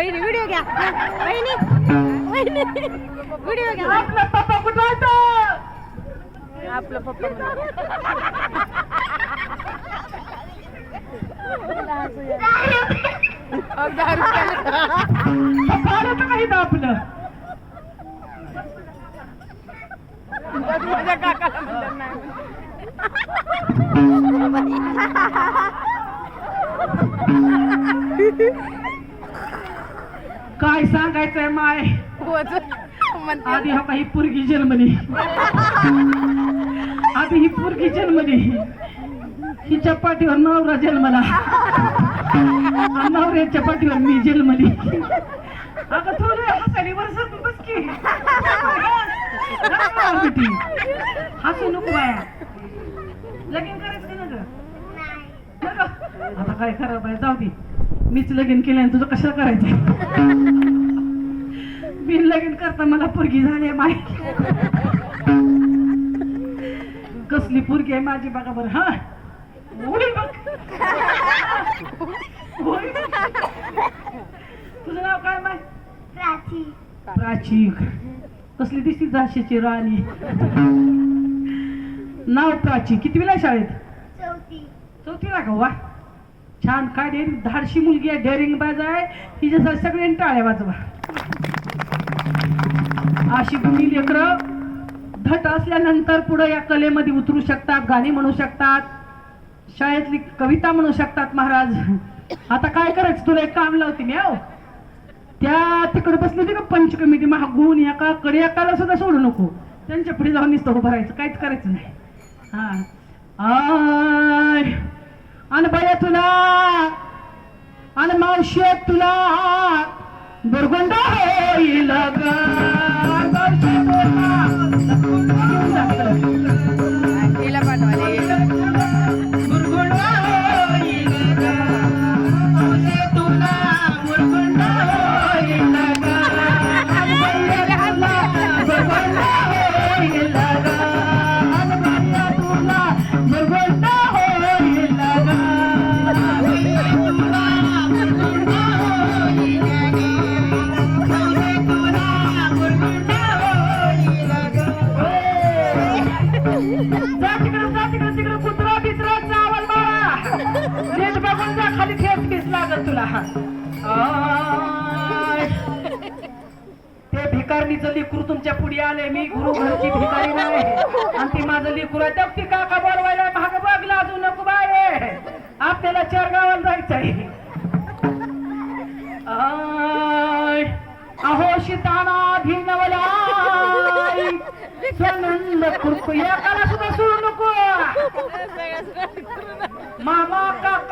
वहिनी व्हिडिओ घ्या. वहिनी वहिनी व्हिडिओ घ्या. आपला पप्पा आपलं माझ्या काकाला म्हणलं नाही. काय सांगायचंय माय. आधी हा ही पुरगी जन्मली. आधी ही पुरगी जन्मली. हिच्या पाठीवर नवरा जन्मला. नवऱ्याच्या पाठीवर मी जन्मली. अगं थोडी हसाली वर्षात बस की. हसू नको बाया. लगीन करायचं का. आता काय खराब आहे जाऊ दे. मीच लगीन केलं तुझं कशाला करायचं बिन लगीन करता मला पोरगी झाली माय कसली पोरगी आहे माझी बघा बरं हा. तुझं नाव काय माय? प्राची. कसली दिसती झाशीची राणी. नाव प्राची. किती वेळा शाळेत? चौथीला का? वा. छान काय देईल धाडशी मुलगी आहे डेअरिंग बाज आहे. हिच्यासाठी सगळ्यांनी टाळ्या वाजवा. अशी तुम्ही लेकरं धट असल्यानंतर पुढे या कलेमध्ये उतरू शकतात गाणी म्हणू शकतात शाळेतली कविता म्हणू शकतात महाराज. आता काय करायचं? तुला एक काम लावते मी हो. त्या तिकडे बसली होती का पंच कमिटी महागुण एका कडे एकाला सुद्धा सोडू नको. त्यांच्या पुढे जाऊन नुसतं उभं राहायचं. काहीच करायचं नाही. हा. आय. आणि बया तुला आणि मावशी तुला दुर्गंध होईल जा तिकडं, जा तिकडं, तिकडं कुत्रा बित्रा चावल मारा. नीट बघून जा, खाली ठेस तुला. ते भिकारणीचं लेकरू तुमच्यापुढे आले मी गुरु घरची भिकारी नाही. आणि ती माझं लिकरू आहे. त्यात ती काका बोलवायला भाग बघ लाजू नको बाय आपल्याला चार गावाला जायचंय आय. अहो शिताना भिनवला सनंद या करा सुद्धा सोडू नको. मामा काका